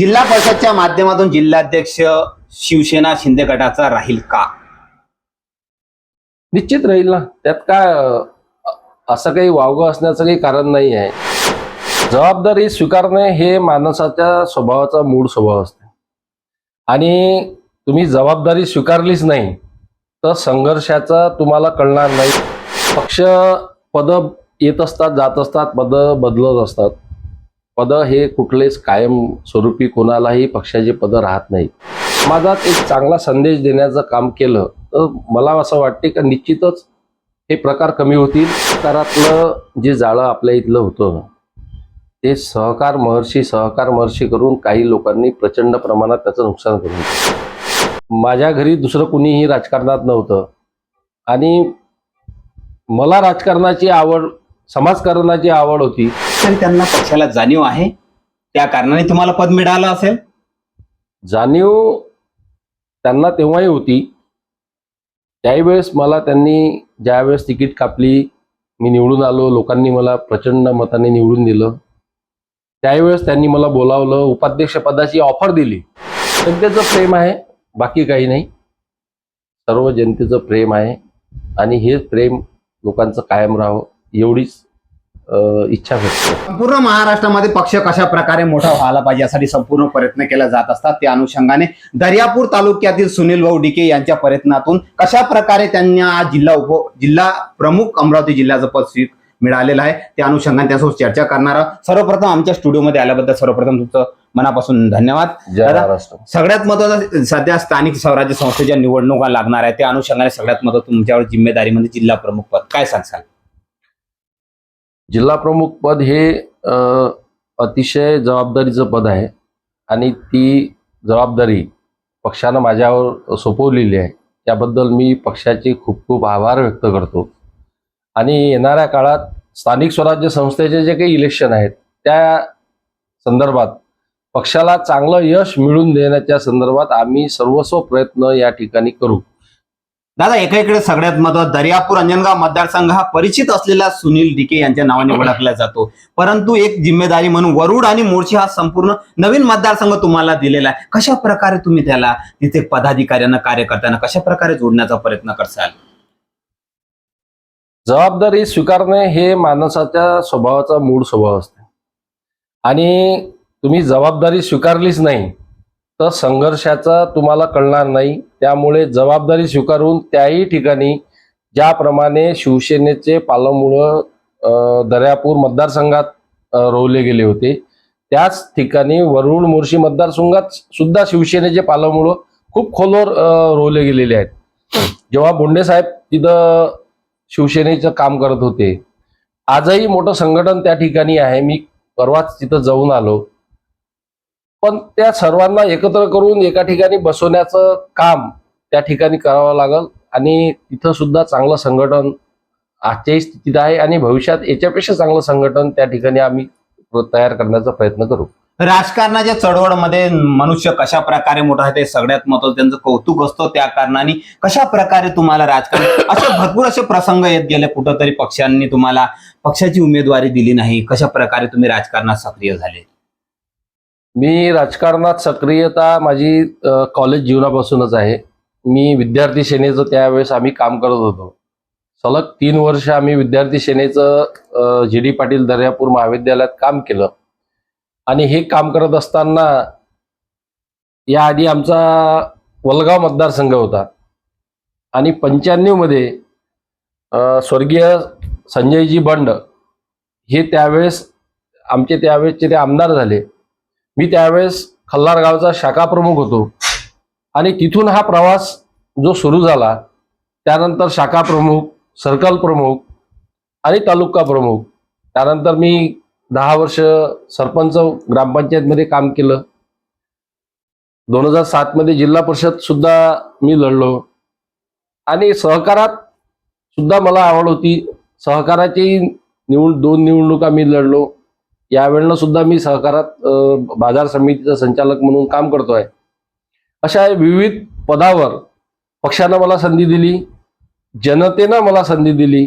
जिल्हा परिषदच्या माध्यमातून जिल्हाध्यक्ष शिवसेना शिंदे गटाचा राहील का? निश्चित राहील ना. त्यात काय असं काही वावगं असण्याचं काही कारण नाही आहे. जबाबदारी स्वीकारणे हे माणसाच्या स्वभावाचा मूळ स्वभाव असते. आणि तुम्ही जबाबदारी स्वीकारलीच नाही तर संघर्षाचा तुम्हाला कळणार नाही. पक्ष पद येत असतात जात असतात पद बदलत असतात. पदं हे कुठलेच कायम स्वरूपी कोणालाही पक्षाचे पदं राहत नाही समाजात एक चांगला संदेश देण्याचं काम केलं तर मला असं वाटते का निश्चितच हे प्रकार कमी होतील. सहकारातलं जे जाळं आपल्या इथलं होतं ते सहकार महर्षी सहकार महर्षी करून काही लोकांनी प्रचंड प्रमाणात त्याचं नुकसान करून माझ्या घरी दुसरं कुणीही राजकारणात नव्हतं आणि मला राजकारणाची आवड समाजकारणाची आवड होती. तरी त्यांना पक्षाला जाणीव आहे. त्या कारणाने तुम्हाला पद मिळालं असेल. जाणीव त्यांना तेव्हाही होती. त्यावेळेस मला त्यांनी ज्यावेळेस तिकीट कापली मी निवडून आलो लोकांनी मला प्रचंड मताने निवडून दिलं. त्यावेळेस त्यांनी मला बोलावलं उपाध्यक्षपदाची ऑफर दिली. जनतेचं प्रेम आहे बाकी काही नाही. सर्व जनतेचं प्रेम आहे आणि हे प्रेम लोकांचं कायम राहावं एवढीच इच्छा व्यक्त. संपूर्ण महाराष्ट्रामध्ये पक्ष कशा प्रकारे मोठा व्हायला पाहिजे यासाठी संपूर्ण प्रयत्न केला जात असतात. त्या अनुषंगाने दर्यापूर तालुक्यातील सुनील भाऊ डिके यांच्या प्रयत्नातून कशा प्रकारे त्यांना जिल्हा उप जिल्हा प्रमुख अमरावती जिल्ह्याचं पद स्वी- मिळालेलं आहे त्या अनुषंगाने त्यासोबत चर्चा करणार आहोत. सर्वप्रथम आमच्या स्टुडिओमध्ये आल्याबद्दल सर्वप्रथम तुमचं मनापासून धन्यवाद. सगळ्यात महत्वाचं सध्या स्थानिक स्वराज्य संस्थेच्या निवडणुका लागणार आहेत. त्या अनुषंगाने सगळ्यात महत्वाचं तुमच्यावर जिम्मेदारी म्हणजे जिल्हा प्रमुख पद. काय सांगसाल जिल्हा प्रमुख पद हे अतिशय जबाबदारीचं पद आहे. आणि ती जबाबदारी पक्षानं माझ्यावर सोपवलेली आहे. त्याबद्दल मी पक्षाचे खूप खूप आभार व्यक्त करतो. आणि येणाऱ्या काळात स्थानिक स्वराज्य संस्थेचे जे काही इलेक्शन आहेत त्या संदर्भात पक्षाला चांगलं यश मिळवून देण्याच्या संदर्भात आम्ही सर्वस्व प्रयत्न या ठिकाणी करू. दादा एकाकडे सगळ्यात महत्त्व दर्यापूर अंजनगाव मतदारसंघ हा परिचित असलेला सुनील डिके यांच्या नावाने ओळखला जातो. परंतु एक जिम्मेदारी म्हणून वरुड आणि मोर्शी हा संपूर्ण नवीन मतदारसंघ तुम्हाला दिलेला आहे. कशा प्रकारे तुम्ही त्याला तिथे पदाधिकाऱ्यांना कार्यकर्त्यांना कशा प्रकारे जोडण्याचा प्रयत्न करसाल? जबाबदारी स्वीकारणे हे माणसाच्या स्वभावाचा मूळ स्वभाव असते. आणि तुम्ही जबाबदारी स्वीकारलीच नाही तर संघर्षाचा तुम्हाला कळणार नाही. त्यामुळे जबाबदारी स्वीकारून त्याही ठिकाणी ज्याप्रमाणे शिवसेनेचे पालमुळं दर्यापूर मतदारसंघात रोवले गेले होते. त्याच ठिकाणी वरुळ मोर्शी मतदारसंघात सुद्धा शिवसेनेचे पालमुळं खूप खोलवर रोवले गेलेले आहेत. जेव्हा बोंडे साहेब तिथं शिवसेनेचं काम करत होते. आजही मोठं संघटन त्या ठिकाणी आहे. मी परवाच तिथं जाऊन आलो. पण त्या सर्वांना एकत्र करून एका ठिकाणी बसवण्याचं काम त्या ठिकाणी करावं लागल. आणि तिथं सुद्धा चांगलं संघटन आजच्याही स्थितीत आहे आणि भविष्यात याच्यापेक्षा चांगलं संघटन त्या ठिकाणी आम्ही तयार करण्याचा प्रयत्न करू. राजकारणाच्या चळवळमध्ये मनुष्य कशा प्रकारे मोठा आहे ते सगळ्यात महत्वाचं त्यांचं कौतुक असतं त्या कारणाने. कशा प्रकारे तुम्हाला राजकारण असे भरपूर असे प्रसंग येत गेले कुठंतरी पक्षांनी तुम्हाला पक्षाची उमेदवारी दिली नाही कशा प्रकारे तुम्ही राजकारणात सक्रिय झाले? मी राजकारणात सक्रियता माझी कॉलेज जीवनापासूनच आहे. मी विद्यार्थी सेनेचं त्यावेळेस आम्ही काम करत होतो. सलग तीन वर्ष आम्ही विद्यार्थी सेनेचं जी डी पाटील दर्यापूर महाविद्यालयात काम केलं. आणि हे काम करत असताना याआधी आमचा वलगाव मतदारसंघ होता. आणि पंच्याण्णवमध्ये स्वर्गीय संजयजी बंड हे त्यावेळेस आमचे त्यावेळेसचे ते आमदार झाले. मी त्यावेळेस खल्लार गावचा शाखा प्रमुख होतो. आणि तिथून हा प्रवास जो सुरू झाला त्यानंतर शाखा प्रमुख सर्कल प्रमुख आणि तालुका प्रमुख. त्यानंतर मी दहा वर्ष सरपंच ग्रामपंचायतमध्ये काम केलं. दोन हजार सातमध्ये जिल्हा परिषद सुद्धा मी लढलो. आणि सहकारात सुद्धा मला आवड होती. सहकाराची निवड दोन निवडणुका मी लढलो. यावेळेला सुद्धा मी सहकारात बाजार समितीचा संचालक म्हणून काम करतो आहे अशा विविध पदावर पक्षानं मला संधी दिली जनतेनं मला संधी दिली.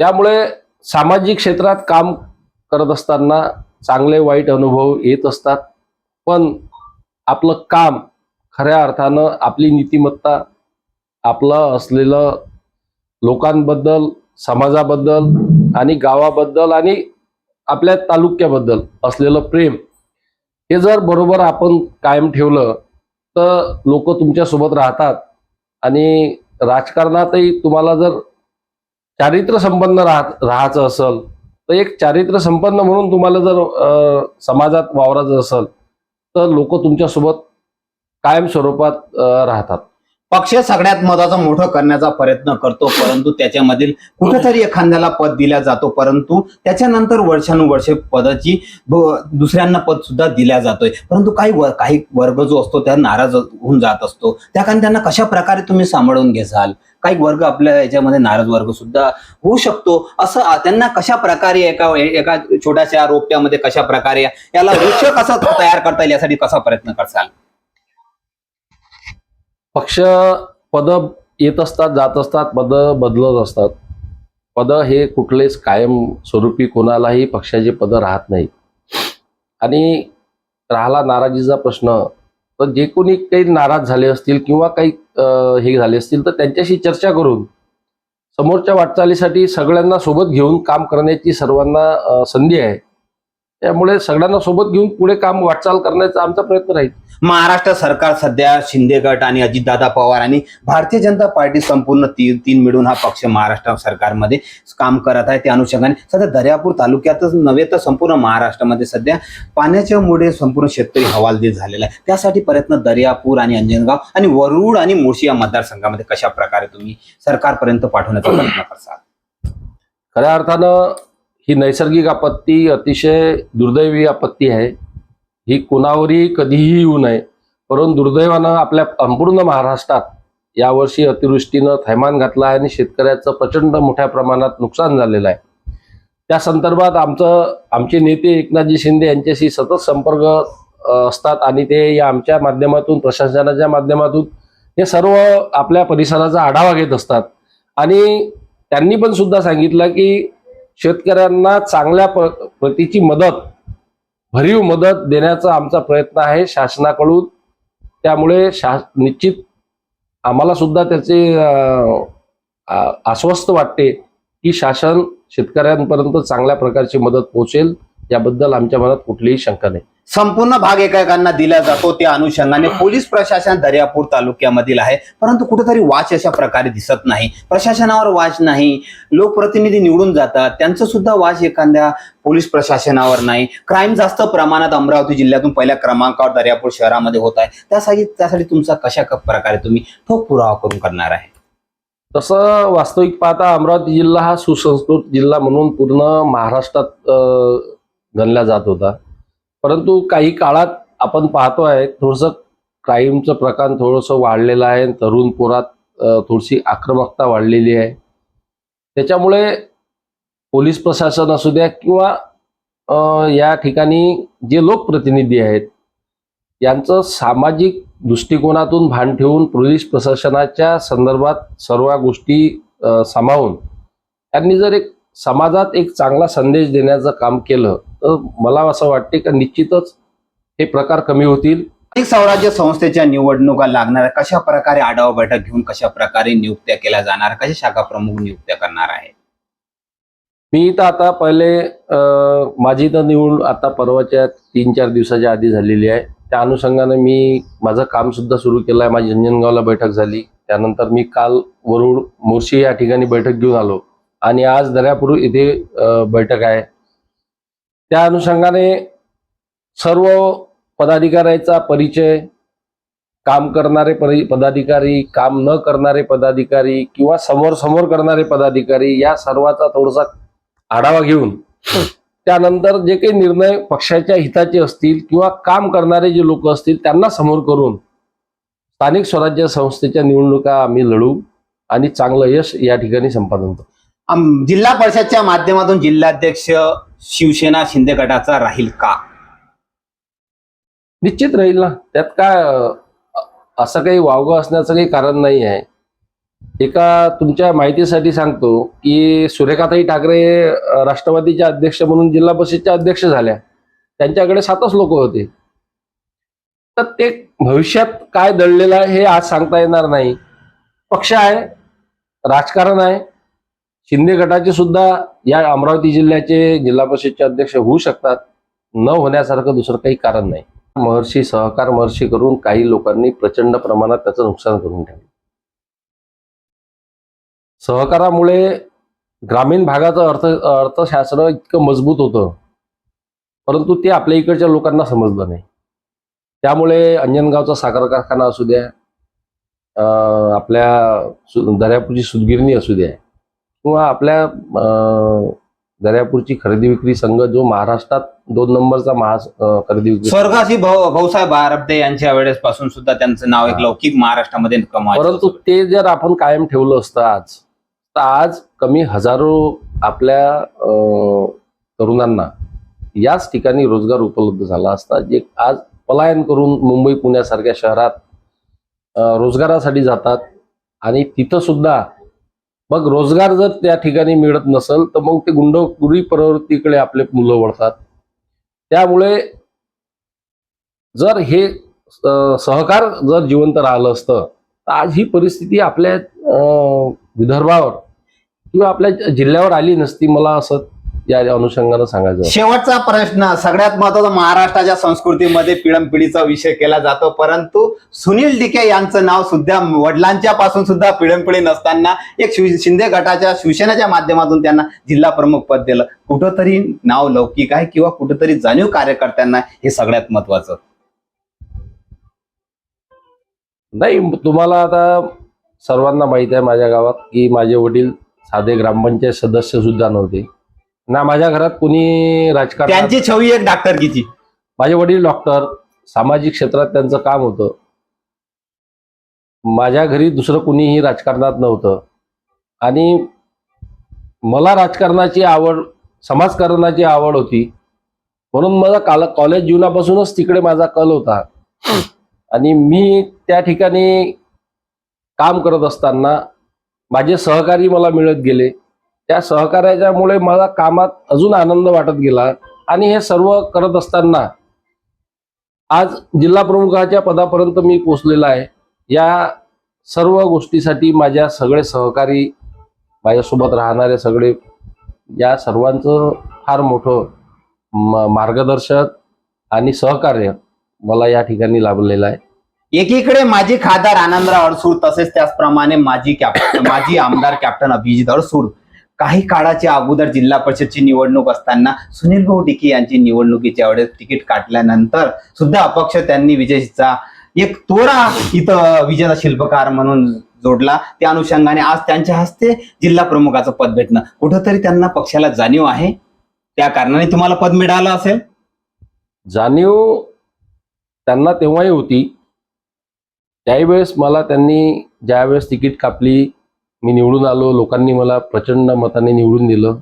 त्यामुळे सामाजिक क्षेत्रात काम करत असताना चांगले वाईट अनुभव येत असतात. पण आपलं काम खऱ्या अर्थानं आपली नीतिमत्ता आपलं असलेलं लोकांबद्दल समाजाबद्दल आणि गावाबद्दल आणि आपल्या तालुक्याबद्दल असलेलं प्रेम हे जर बरोबर आपण कायम ठेवलं तर लोक तुमच्यासोबत राहतात. आणि राजकारणातही तुम्हाला जर चारित्र्य संपन्न राहत राहायचं असेल तर एक चारित्र्य संपन्न म्हणून तुम्हाला जर समाजात वावरायचं असेल तर लोक तुमच्यासोबत कायम स्वरूपात राहतात. पक्ष सगळ्यात महत्त्वाचा मोठं करण्याचा प्रयत्न करतो परंतु त्याच्यामधील कुठेतरी एखाद्याला पद दिल्या जातो परंतु त्याच्यानंतर वर्षानुवर्षे पदाची दुसऱ्यांना पद सुद्धा दिल्या जातोय. परंतु काही काही वर्ग जो असतो त्या नाराज होऊन जात असतो. त्या कारण त्यांना कशा प्रकारे तुम्ही सांभाळून घेसाल? काही वर्ग आपल्या याच्यामध्ये नाराज वर्ग सुद्धा होऊ शकतो. असं त्यांना कशा प्रकारे एका एका छोट्याशा रोपट्यामध्ये कशा प्रकारे याला वृक्ष कसा तयार करता येईल यासाठी कसा प्रयत्न करसाल? पक्ष पद येत असतात जात असतात पद बदलत असतात. पद हे कुठलेच कायम स्वरूपी कोणालाही पक्षाचे पद राहत नाही. आणि राहिला नाराजीचा प्रश्न तर जे कोणी काही नाराज झाले असतील किंवा काही हे झाले असतील तर त्यांच्याशी चर्चा करून समोरच्या वाटचालीसाठी सगळ्यांना सोबत घेऊन काम करण्याची सर्वांना संधी आहे. त्यामुळे सगळ्यांना सोबत घेऊन पुढे काम वाटचाल करण्याचा आमचा प्रयत्न राहील. महाराष्ट्र सरकार सध्या शिंदे गट आणि अजितदादा पवार आणि भारतीय जनता पार्टी संपूर्ण तीन तीन मिळून हा पक्ष महाराष्ट्र सरकारमध्ये काम करत आहे. त्या अनुषंगाने सध्या दर्यापूर तालुक्यातच नव्हे तर संपूर्ण महाराष्ट्रामध्ये सध्या पाण्याच्या मुळे संपूर्ण शेतकरी हवालदिल झालेला आहे. त्यासाठी प्रयत्न दर्यापूर आणि अंजनगाव आणि वरुड आणि मुळशी या मतदारसंघामध्ये कशा प्रकारे तुम्ही सरकारपर्यंत पाठवण्याचा प्रयत्न करसाल? खऱ्या अर्थानं ही नैसर्गिक आपत्ती अतिशय दुर्दैवी आपत्ती आहे. ही कोणावरही कधीही येऊ नये परंतु दुर्दैवानं आपल्या संपूर्ण महाराष्ट्रात यावर्षी अतिवृष्टीनं थैमान घातला आहे आणि शेतकऱ्याचं प्रचंड मोठ्या प्रमाणात नुकसान झालेलं आहे. त्या संदर्भात आमचं आमचे नेते एकनाथजी शिंदे यांच्याशी सतत संपर्क असतात आणि ते या आमच्या माध्यमातून प्रशासनाच्या माध्यमातून हे सर्व आपल्या परिसराचा आढावा घेत असतात. आणि त्यांनी पण सुद्धा सांगितलं की शेतकऱ्यांना चांगल्या प्रतीची मदत भरीव मदत देण्याचा आमचा प्रयत्न आहे शासनाकडून. त्यामुळे शा निश्चित आम्हाला सुद्धा त्याचे आश्वस्त वाटते की शासन शेतकऱ्यांपर्यंत चांगल्या प्रकारची मदत पोहोचेल. याबद्दल आमच्या मनात कुठलीही शंका नाही. संपूर्ण भाग एकेकांना दिला जातो त्या अनुषंगाने. पोलीस प्रशासन दर्यापूर तालुक्यामधील आहे. परंतु कुठेतरी वाच अशा प्रकारे दिसत नाही. प्रशासनावर वाच नाही. लोकप्रतिनिधी निवडून जातात. त्यांचं सुद्धा वाच एखाद्या पोलीस प्रशासनावर नाही. क्राईम जास्त प्रमाणात अमरावती जिल्ह्यातून पहिल्या क्रमांकावर दर्यापूर शहरामध्ये होत आहे. त्यासाठी त्यासाठी तुमचा कशा क- प्रकारे तुम्ही ठोक पुरावा करून करणार आहे? तसं वास्तविक पाहता अमरावती जिल्हा हा सुसंस्कृत जिल्हा म्हणून पूर्ण महाराष्ट्रात गणला जात होता. परंतु काही काळात आपण पाहतो आहे थोडंसं क्राईमचं प्रकार थोडंसं वाढलेलं आहे. तरुण पोरात थोडीशी आक्रमकता वाढलेली आहे. त्याच्यामुळे पोलीस प्रशासन असू द्या किंवा या ठिकाणी जे लोकप्रतिनिधी आहेत यांचं सामाजिक दृष्टिकोनातून भान ठेवून पोलीस प्रशासनाच्या संदर्भात सर्व गोष्टी सामावून त्यांनी जर एक समाजात एक चांगला संदेश देण्याचं काम केलं तर मला असं वाटते की निश्चितच हे प्रकार कमी होतील. स्वराज्य संस्थेच्या निवडणुका लागणार कशा प्रकारे आढावा बैठक घेऊन कशा प्रकारे नियुक्त्या केल्या जाणार कशा शाखा प्रमुख नियुक्त्या करणार आहे मी तर आता पहिले माझी तर निवड आता परवाच्या तीन चार दिवसाच्या आधी झालेली आहे. त्या अनुषंगाने मी माझं काम सुद्धा सुरू केलं आहे. माझी अंजनगावला बैठक झाली. त्यानंतर मी काल वरुड मोर्शी या ठिकाणी बैठक घेऊन आलो. आणि आज दर्यापूर इथे बैठक आहे. त्या अनुषंगाने सर्व पदाधिकाऱ्याचा परिचय काम करणारे परि पदाधिकारी काम न करणारे पदाधिकारी किंवा समोर समोर करणारे पदाधिकारी या सर्वाचा थोडासा आढावा घेऊन त्यानंतर जे काही निर्णय पक्षाच्या हिताचे असतील किंवा काम करणारे जे लोक असतील त्यांना समोर करून स्थानिक स्वराज्य संस्थेच्या निवडणुका आम्ही लढू आणि चांगलं यश या ठिकाणी संपादन करू. जिल्हा परिषदच्या माध्यमातून जिल्हाध्यक्ष शिवसेना शिंदे गटाचा राहील का? निश्चित राहील ना. त्यात काय असं काही वावगं असण्याचं काही कारण नाही आहे. एका तुमच्या माहितीसाठी सांगतो की सुरेखाताई ठाकरे राष्ट्रवादीच्या अध्यक्ष म्हणून जिल्हा परिषदच्या अध्यक्ष झाल्या. त्यांच्याकडे सातच लोक होते. तर ते भविष्यात काय दडलेलं आहे हे आज सांगता येणार नाही. पक्ष आहे राजकारण आहे शिंदे गटाचे सुद्धा या अमरावती जिल्ह्याचे जिल्हा परिषदचे अध्यक्ष होऊ शकतात न होण्यासारखं दुसरं काही कारण नाही. महर्षी सहकार महर्षी करून काही लोकांनी प्रचंड प्रमाणात त्याचं नुकसान करून ठेवलं. सहकारामुळे ग्रामीण भागाचं अर्थ अर्थशास्त्र इतकं मजबूत होतं परंतु ते आपल्या इकडच्या लोकांना समजलं नाही. त्यामुळे अंजनगावचा साखर कारखाना असू द्या आपल्या सु- दर्यापूरची सुदगिरणी असू द्या किंवा आपल्या दर्यापूरची खरेदी विक्री संघ जो महाराष्ट्रात दोन नंबरचा महा खरेदी विक्री स्वर्गाशी भाऊ भाऊसाहेब बारबदे यांच्या वेळेस पासून सुद्धा त्यांचं नाव एक. लौकिक महाराष्ट्रामध्ये परंतु ते जर आपण कायम ठेवलं असतं आज तर आज कमी हजारो आपल्या तरुणांना याच ठिकाणी रोजगार उपलब्ध झाला असता जे आज पलायन करून मुंबई पुण्यासारख्या शहरात रोजगारासाठी जातात आणि तिथं सुद्धा मग रोजगार जर त्या ठिकाणी मिळत नसेल तर मग ते गुंडखोरी प्रवृत्तीकडे आपले मुलं वळतात. त्यामुळे जर हे सहकार जर जिवंत राहिलं असतं तर आज ही परिस्थिती आपल्या अं, विदर्भावर किंवा आपल्या जिल्ह्यावर आली नसती मला असं या अनुषंगानं सांगायचं. शेवटचा प्रश्न सगळ्यात महत्त्वाचा महाराष्ट्राच्या संस्कृतीमध्ये पिढीचा विषय केला जातो परंतु सुनील डिके यांचं नाव सुद्धा वडिलांच्या पासून सुद्धा पिढी नसताना एक शिंदे गटाच्या शिवसेनेच्या माध्यमातून त्यांना जिल्हा प्रमुख पद दिलं. कुठंतरी नाव लौकिक आहे किंवा कुठंतरी जाणीव कार्यकर्त्यांना हे सगळ्यात महत्वाचं नाही तुम्हाला आता सर्वांना माहीत आहे माझ्या गावात की माझे वडील साधे ग्रामपंचायत सदस्य सुद्धा नव्हते. ना माझ्या घरात कुणी राजकारण त्यांची छवी एक डॉक्टरकीची माझे वडील डॉक्टर सामाजिक क्षेत्रात त्यांचं काम होतं. माझ्या घरी दुसरं कुणीही राजकारणात नव्हतं. आणि मला राजकारणाची आवड समाजकारणाची आवड होती. म्हणून मला काल कॉलेज जीवनापासूनच तिकडे माझा कल होता. आणि मी त्या ठिकाणी काम करत असताना माझे सहकारी मला मिळत गेले. त्या सहकार्याच्यामुळे मला कामात अजून आनंद वाटत गेला आणि हे सर्व करत असताना आज जिल्हा प्रमुखाच्या पदापर्यंत मी पोचलेला आहे. या सर्व गोष्टीसाठी माझ्या सगळे सहकारी माझ्यासोबत राहणारे सगळे या सर्वांचं फार मोठं मार्गदर्शक आणि सहकार्य मला या ठिकाणी लाभलेलं आहे. एकीकडे माजी खासदार आनंदराव अडसूड तसेच त्याचप्रमाणे माजी कॅप्टन माजी आमदार कॅप्टन अभिजित अडसूड काही काळाच्या अगोदर जिल्हा परिषदची निवडणूक असताना सुनील भाऊ डिके यांची निवडणुकीच्या वेळेस तिकीट काढल्यानंतर सुद्धा अपक्ष त्यांनी विजयचा एक तोरा इथं विजेता शिल्पकार म्हणून जोडला. त्या अनुषंगाने आज त्यांच्या हस्ते जिल्हा प्रमुखाचं पद भेटणं. कुठंतरी त्यांना पक्षाला जाणीव आहे. त्या कारणाने तुम्हाला पद मिळालं असेल? जाणीव त्यांना तेव्हाही होती. त्यावेळेस मला त्यांनी ज्यावेळेस तिकीट कापली मी निवडून आलो लोकांनी मला प्रचंड मताने निवडून दिलं.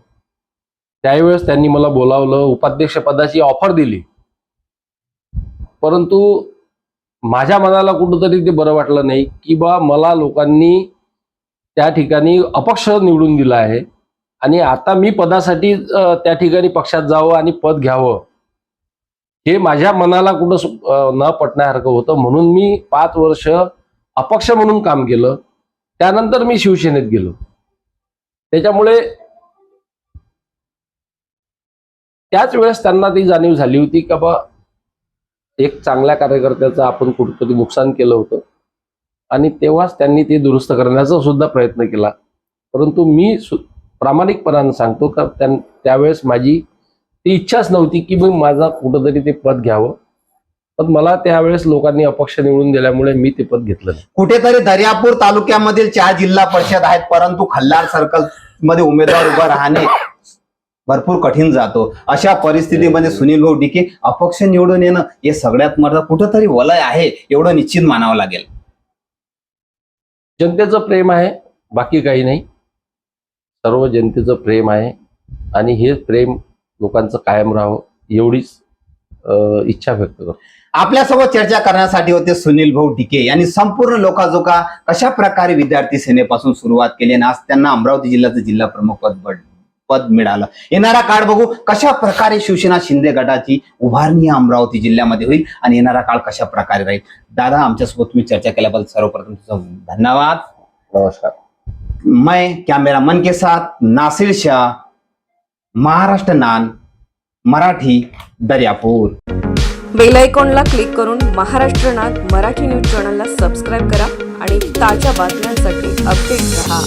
त्यावेळेस त्यांनी मला बोलावलं उपाध्यक्षपदाची ऑफर दिली. परंतु माझ्या मनाला कुठंतरी ते बरं वाटलं नाही की बा मला लोकांनी त्या ठिकाणी अपक्ष निवडून दिलं आहे. आणि आता मी पदासाठी त्या ठिकाणी पक्षात जावं आणि पद घ्यावं. हे माझ्या मनाला कुठं न पटण्यासारखं होतं. म्हणून मी पाच वर्ष अपक्ष म्हणून काम केलं. त्यानंतर मी शिवसेनेत गेलो. त्याच्यामुळे त्याच वेळेस त्यांना ती जाणीव झाली होती का बा एक चांगल्या कार्यकर्त्याचं आपण कुठंतरी नुकसान केलं होतं. आणि तेव्हाच त्यांनी ते दुरुस्त करण्याचा सुद्धा प्रयत्न केला. परंतु मी प्रामाणिकपणानं प्रामाणिकपणाने सांगतो का त्यावेळेस माझी ती इच्छाच नव्हती की मी माझा कुठंतरी ते पद घ्यावं. पण मला त्यावेळेस लोकांनी अपक्ष निवडून दिल्यामुळे मी ते पद घेतलं नाही. कुठेतरी दर्यापूर तालुक्यामधील चार जिल्हा परिषद आहेत परंतु खल्लार सर्कलमध्ये उमेदवार उभं राहणे भरपूर कठीण जातो. अशा परिस्थितीमध्ये सुनील भाऊ डिके अपक्ष निवडून येणं हे सगळ्यात मोठं कुठंतरी वलय आहे एवढं निश्चित मानावं लागेल. जनतेचं प्रेम आहे बाकी काही नाही. सर्व जनतेचं प्रेम आहे आणि हे प्रेम लोकांचं कायम राहावं एवढीच अं, इच्छा व्यक्त करतो. आपल्यासोबत चर्चा करण्यासाठी होते सुनील भाऊ डिके यांनी संपूर्ण लोकाजोका कशा प्रकारे विद्यार्थी सेनेपासून सुरुवात केली आणि आज त्यांना अमरावती जिल्ह्याचं जिल्हा प्रमुख पद पड- पद मिळालं. येणारा काळ बघू कशा प्रकारे शिवसेना शिंदे गटाची उभारणी अमरावती जिल्ह्यामध्ये होईल आणि येणारा काळ कशा प्रकारे राहील. दादा आमच्यासोबत तुम्ही चर्चा केल्याबद्दल सर्वप्रथम तुमचं धन्यवाद. नमस्कार. मैं कैमरामैन के साथ नासिर शाह महाराष्ट्र नान मराठी दर्यापूर. बेल आयकॉनला क्लिक करून महाराष्ट्र नाग मराठी न्यूज चॅनलला सबस्क्राईब करा आणि ताज्या बातम्यांसाठी अपडेट रहा.